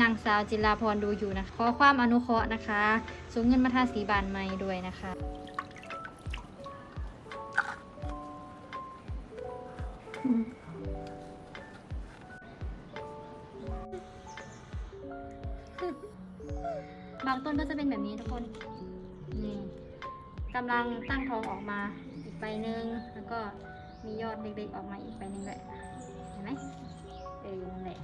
นางสาวจิราพรดูอยู่นะคะ ขอความอนุเคราะห์นะคะสูงเงินมาทาสีบานไม้ด้วยนะคะ บางต้นก็จะเป็นแบบนี้ทุกคน นี่กำลังตั้งท้องออกมาอีกใบหนึ่งแล้วก็มียอดเล็กๆออกมาอีกใบหนึ่งเลยเห็นไหมเออนั่นแหละ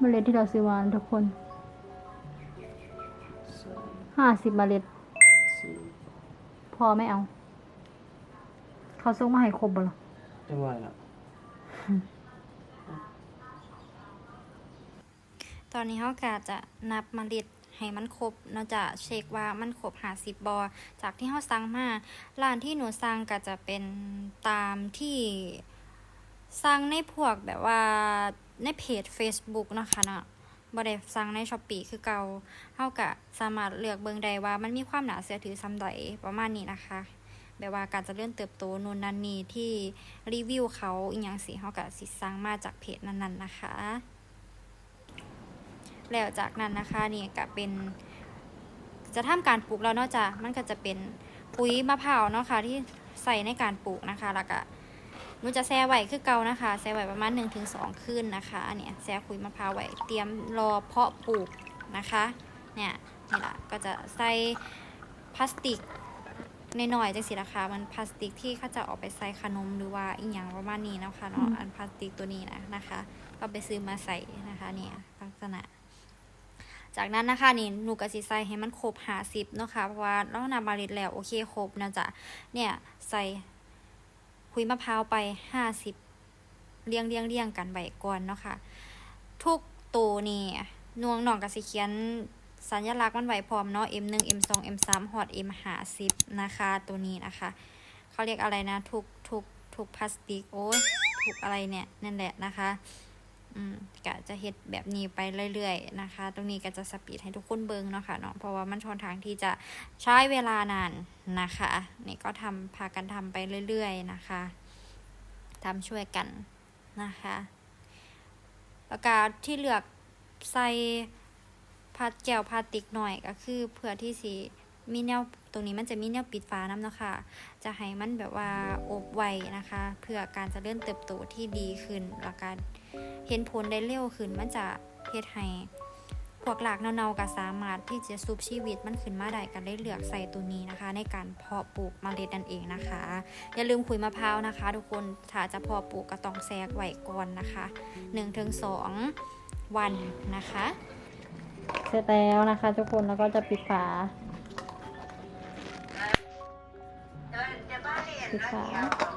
เมล็ดที่เราซื้อมาทุกคนสองห้าสิบเมล็ดสี่พอไม่เอา เขาส่งมาให้ครบบ่หรอจังหวะละตอนนี้เขากะจะนับเมล็ดให้มันครบเนาะจะเช็คว่ามันครบหาสิบบอจากที่เขาสั่งมาร้านที่หนูสั่งก็จะเป็นตามที่สั่งในพวกแบบว่า ในเพจ Facebook นะคะนะบ่ได้สั่งในช้อปปีคือเกาเฮากะสามารถเลือกเบิ่งได้ว่ามันมีความหนาเสือถือซ้ำใดประมาณนี้นะคะ แบบว่าการจะเลื่อนเติบโตนู่นนั่นนี่ที่รีวิวเขาอีกอย่างสิเฮากะสิสั่งมาจากเพจนั้นๆนะคะ แล้วจากนั้นนะคะนี่ก็เป็นจะทำการปลูกแล้วนอกจากมันก็จะเป็นปุ๋ยมะพร้าวเนาะค่ะที่ใส่ในการปลูกนะคะแล้วก็ หนูจะแช่ไว้คือเก่านะคะแช่ไว้ประมาณ 1-2คืนนะคะอันเนี้ยแช่ปุ๋ยมะพร้าวไว้เตรียมรอเพาะปลูกนะคะเนี่ยนี่แหละก็จะใส่พลาสติกในหน่อยๆจังสินะคะมันพลาสติกที่เขาจะออกไปใส่ขนมหรือว่าอีกอย่างประมาณนี้นะคะเนาะอันพลาสติกตัวนี้นะนะคะ ก็ไปซื้อมาใส่นะคะเนี่ยลักษณะ จากนั้นนะคะนี่หนูกะสิใส่ให้มันครบหาสิบเนาะค่ะเพราะว่าเรานำมาเล็ดแล้วโอเคครบนะจ๊ะเนี่ยใส่ คุยมะพร้าวไปห้าสิบเรียงเรียงเรียงกันไบก่อนเนาะค่ะ ทุกตัวนี่นวงหน่องกสิเขียนสัญลักษณ์มันไหวพร้อมเนาะ M1 M2 M3 ฮอด M หาสิบนะคะ ตัวนี้นะคะ เขาเรียกอะไรนะ ทุกทุกทุกพลาสติก โอ้ยทุกอะไรเนี่ย นั่นแหละนะคะ อืมก็จะเฮ็ดแบบนี้ไปเรื่อยๆนะคะ ตรงนี้ก็จะสปีดให้ทุกคนเบิ่งเนาะค่ะเนาะเพราะว่ามันชอนทางที่จะใช้เวลานานนะคะนี่ก็ทำพากันทำไปเรื่อยๆนะคะทำช่วยกันนะคะ แล้วก็ที่เหลือกใส่พัดแก้วพลาสติกหน่อยก็คือเพื่อที่สิมีแนวตรงนี้มันจะมีแนวปิดฝาน้ำเนาะค่ะจะให้มันแบบว่าอบไวนะคะ เพื่อการจะเลื่อนเติบโตที่ดีขึ้นแล้วการ เห็นผลได้เร็วขึ้นมันจะเฮ็ดให้พวกหลากเนาๆก็สามารถที่จะซุบชีวิตมันขึ้นมาได้กันได้เลือกใส่ตัวนี้นะคะ ในการเพาะปลูกเมล็ดนั่นเองนะคะ อย่าลืมขุยมะพร้าวนะคะ ทุกคนถ้าจะเพาะปลูกก็ต้องแซกไว้ก่อนนะคะ1-2วันนะคะ เสร็จแล้วนะคะ ทุกคนแล้วก็จะปิดฝาจะบ้า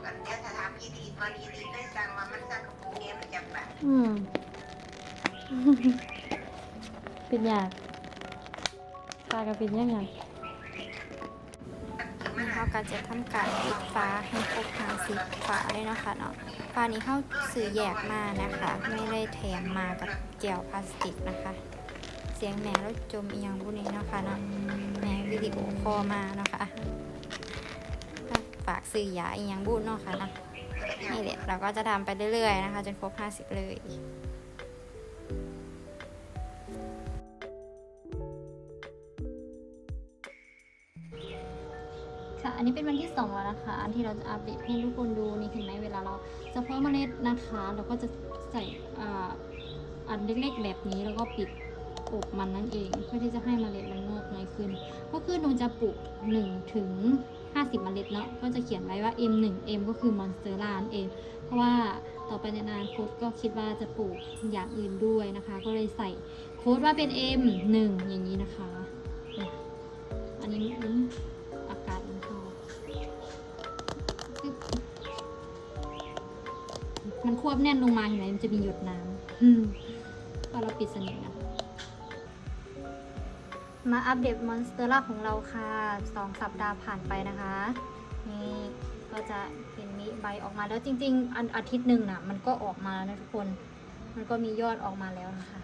อืมปิดยากตากับปิดยังไงมันเขาก็จะทำการปิดฟ้าให้ครบทั้งสิบฝาเลยเนาะคะเนาะฝานี้เข้าซื้อแยกมานะคะ ไม่ได้แถมมากับแก้วพลาสติกนะคะ เสียงแหม่แล้วจมอียังบุนี้เนาะคะเนาะแหม่วิดีโอคอมาเนาะคะฝากซื้อยาอียงบุเนาะค่ะเนาะ นี่แหละเราก็จะทำไปเรื่อยๆนะคะ จนครบ 50 เลยค่ะ อันนี้เป็นวันที่สองแล้วนะคะ อันที่เราจะอัปเดตให้ทุกคนดูนี่เห็นไหมเวลาเราจะเพาะเมล็ดนะคะ เราก็จะใส่อ่าอันเล็กๆแบบนี้แล้วก็ปิดอกมันนั่นเอง เพื่อที่จะให้เมล็ดมันงอกง่ายขึ้น ก็คือหนูจะปลูก1ถึง 50 เมล็ดเนาะก็จะเขียนไว้ว่า M1 M ก็คือมอนสเตอร่านั่นเอง เพราะว่าต่อไปในอนาคตก็คิดว่าจะปลูกอย่างอื่นด้วยนะคะ ก็เลยใส่โค้ดว่าเป็น M1 อย่างนี้นะคะ อันนี้อืมอากาศมันเข้ามันควบแน่นลงมาเห็นไหมมันจะมีหยดน้ำพอเราปิดสนิทนะ มาอัปเดตมอนสเตอร่าของเราค่ะสองสัปดาห์ผ่านไปนะคะ นี่ก็จะเห็นมีใบออกมาแล้วจริง ๆ อันอาทิตย์หนึ่งน่ะ มันก็ออกมาแล้วนะทุกคน มันก็มียอดออกมาแล้วนะคะ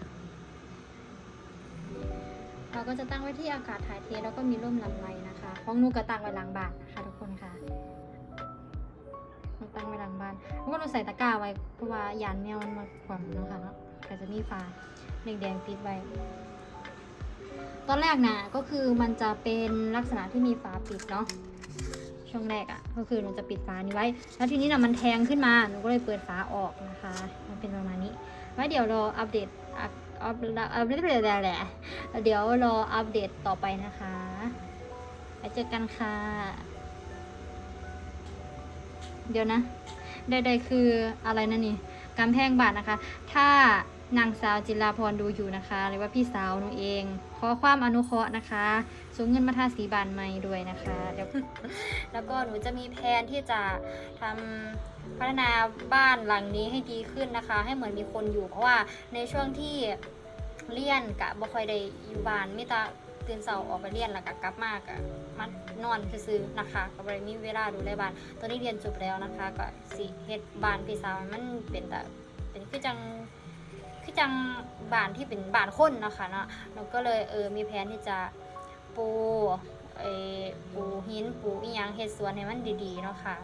เราก็จะตั้งไว้ที่อากาศถ่ายเทแล้วก็มีร่มลำไรนะคะของนูก็ตั้งไว้หลังบ้านนะคะทุกคนค่ะตั้งไว้หลังบ้านเพราะว่าหนูใส่ตะกร้าไว้เพราะว่ายานแมวมันมาขวางเนาะค่ะเนาะก็จะมีฟ้าแดงๆปิดไว้ ตอนแรกนะก็คือมันจะเป็นลักษณะที่มีฝาปิดเนาะช่วงแรกอะ่ะ ก็คือหนูจะปิดฝานี้ไว้ แล้วทีนี้นะมันแทงขึ้นมาหนูก็เลยเปิดฝาออกนะคะ มันเป็นประมาณนี้ ไว้เดี๋ยวรออัปเดตอัปอัปอัปเดตแหละเดี๋ยวรออัปเดตต่อไปนะคะไปเจอกันค่ะ เดี๋ยวนะใดๆคืออะไรนั่นนี่กำแพงบาทนะคะ ถ้านางสาวจิราพรดูอยู่นะคะ หรือว่าพี่สาวหนูเอง ขอความอนุเคราะห์นะคะส่งเงินมาทาสีบานใหม่ด้วยนะคะเดี๋ยวแล้วก็หนูจะมีแผนที่จะทำพัฒนาบ้านหลังนี้ให้ดีขึ้นนะคะ ให้เหมือนมีคนอยู่เพราะว่าในช่วงที่เรียนกะบ่ค่อยได้อยู่บ้านมิตาตื่นเสาร์ออกไปเรียนแล้วก็กลับมากะมานอนซื่อนะคะก็บ่ได้มีเวลาดูแลบ้านตอนนี้เรียนจบแล้วนะคะ ก็สิเฮ็ดบ้านพี่สาวมันเป็นแบบเป็นคือจัง คือจังบ้านที่เป็นบ้านคนนะคะเนาะเราก็เลยเออมีแผนที่จะปูเออปูหินปูอีหยังเฮ็ดสวนให้มันดีๆเนาะค่ะ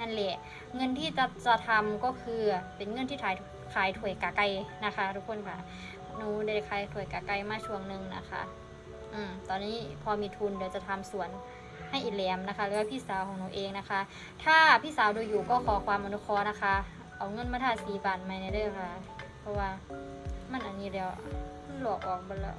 นั่นแหละเงินที่จะจะทำก็คือเป็นเงินที่ขายขายถ้วยกาไก่นะคะ ทุกคนค่ะหนูได้ขายถ้วยกาไก่มาช่วงหนึ่งนะคะอืมตอนนี้พอมีทุนเดี๋ยวจะทำสวนให้อีแหลมนะคะหรือว่าพี่สาวของหนูเองนะคะ ถ้าพี่สาวดูอยู่ก็ขอความอนุเคราะห์นะคะ เอาเงินมาทาสีบานไม่ในเด้องค่ะ ราะว่ามันอันนี้แล้วมันหลอกออกไปแล้ว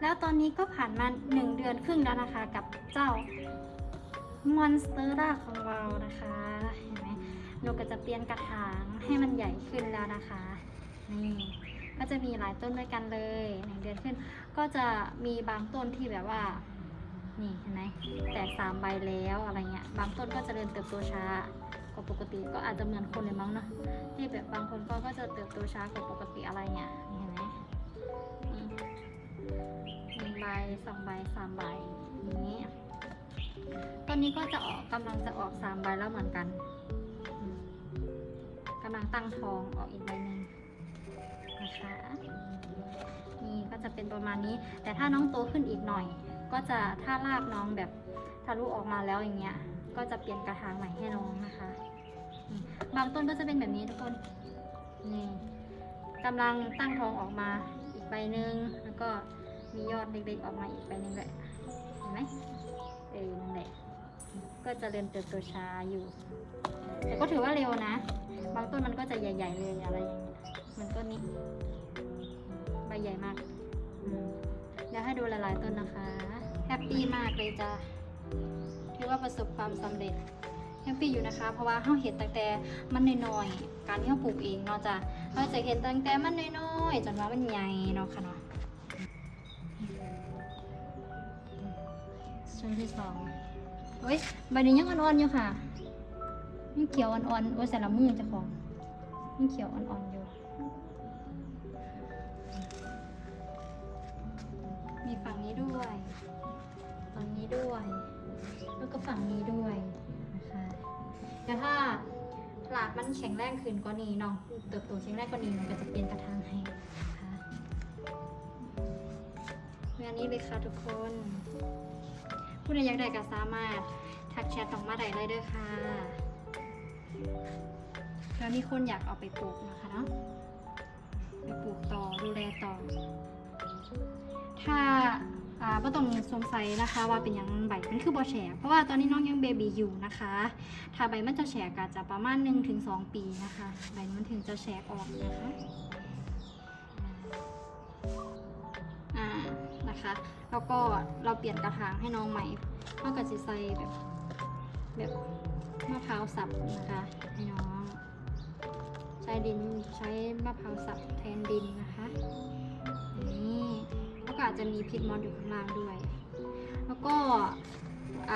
แล้วตอนนี้ก็ผ่านมาหนึ่งเดือนครึ่งแล้วนะคะกับเจ้ามอนสเตอร่าของเรานะคะเห็นไหมเราก็จะเปลี่ยนกระถางให้มันใหญ่ขึ้นแล้วนะคะนี่ก็จะมีหลายต้นด้วยกันเลยหนึ่งเดือนขึ้น ก็จะมีบางต้นที่แบบว่า นี่เห็นไหมแตกสามใบแล้วอะไรเงี้ยบางต้นก็จะเริญเติบโตช้ากว่าปกติก็อาจจะเหมือนคนเลยมั้งเนาะที่แบบบางคนก็ก็จะเติบโตช้ากว่าปกติอะไรเงี้ยนี่เห็นไหมนี่หนึ่งใบสองใบสามใบอย่างนี้ตอนนี้ก็จะออกกำลังจะออกสามใบแล้วเหมือนกันอืมกำลังตั้งท้องออกอีกใบหนึ่งนะคะนี่ก็จะเป็นประมาณนี้ แต่ถ้าน้องโตขึ้นอีกหน่อย ก็จะถ้ารากน้องแบบทะลุออกมาแล้วอย่างเงี้ย ก็จะเปลี่ยนกระถางใหม่ให้น้องนะคะ บางต้นก็จะเป็นแบบนี้ทุกคน นี่กำลังตั้งท้องออกมาอีกใบหนึ่งแล้วก็มียอดเล็กๆออกมาอีกใบหนึ่งเลยเห็นไหมเออนั่นแหละก็จะเริ่มเติบโตช้าอยู่ แต่ก็ถือว่าเร็วนะ บางต้นมันก็จะใหญ่ ๆ เลยอะไรอย่างเงี้ยเหมือนต้นนี้ใบใหญ่มากเดี๋ยวให้ดูหลายๆต้นนะคะ ฮปปี้มากเลยจ้ะถือว่าประสบความสำเร็จแฮปปี้อยู่นะคะ เพราะว่าเราเห็นตั้งแต่มันน้อยๆการที่เราปลูกเองเนาะจ้ะเราจะเห็นตั้งแต่มันน้อยๆจนว่ามันใหญ่เนาะค่ะเนาะช่วงที่สองเฮ้ยใบนี้ยังอ่อนๆอยู่ค่ะยังเขียวอ่อนๆโอ้ยใส่ละมือจะของยังเขียวอ่อนๆอยู่มีฝั่งนี้ด้วย ด้วย แล้วก็ฝั่งนี้ด้วยนะคะแต่ถ้าหลากมันแข็งแรงขึ้นกว่านี้เนาะเติบโตแข็งแรงกว่านี้มันก็จะเปลี่ยนกระถางให้นะคะงานนี้เลยค่ะทุกคนผู้ใดอยากได้ก็สามารถทักแชทตรงมาได้เลยเด้อค่ะแล้วมีคนอยากเอาไปปลูกนะคะเนาะไปปลูกต่อดูแลต่อ ถ้า อ่าก็ต้องสงสัยนะคะว่าเป็นยังใบมันคือบอแฉกเพราะว่าตอนนี้น้องยังเบบีอยู่นะคะ ถ้าใบมันจะแฉกก็จะประมาณ1-2ถึง2ปีนะคะ ใบมันถึงจะแฉกออกนะคะอ่านะคะแล้วก็เราเปลี่ยนกระถางให้น้องใหม่เท่ากับจะใส่แบบแบบมะพร้าวสับนะคะให้น้อง ใช้ดินใช้มะพร้าวสับแทนดินนะคะ ก็อาจจะมีพิษมอสอยู่ข้างล่างด้วย แล้วก็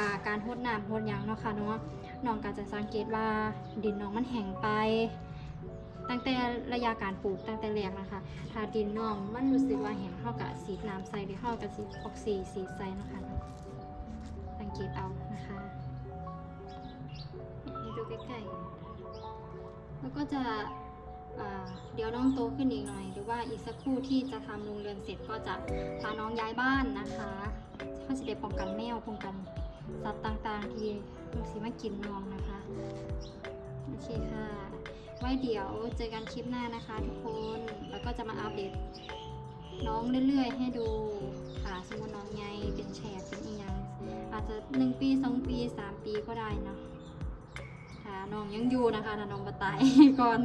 าการทดน้ำทดยังเนาะค่ะเนาะน้องก็จะสังเกตว่าดินน้องมันแห้งไป ตั้งแต่ระยะการปลูกตั้งแต่แรกนะคะ ถ้าดินน้องมันรู้สึกว่าแห้งเท่ากับสีน้ำใสหรือเท่ากับสีออกสีสีใสนะคะเนาะสังเกตเอานะคะให้ดูใกล้ๆแล้วก็จะ เดี๋ยวน้องโตขึ้นอีกหน่อย หรือว่าอีกสักครู่ที่จะทำโรงเรือนเสร็จก็จะพาน้องย้ายบ้านนะคะเขาจะได้ป้องกันแมวป้องกันสัตว์ต่างๆ ที่มันสิมากินน้องนะคะโอเคค่ะ ไว้เดี๋ยวเจอกันคลิปหน้านะคะทุกคนแล้วก็จะมาอัปเดตน้องเรื่อยๆ ให้ดูค่ะสมมติน้องไงเป็นแฉกเป็นอีหยังอาจจะหนึ่งปีสองปีสามปีก็ได้เนาะค่ะน้องยังอยู่นะคะถ้าน้องมาตายก่อน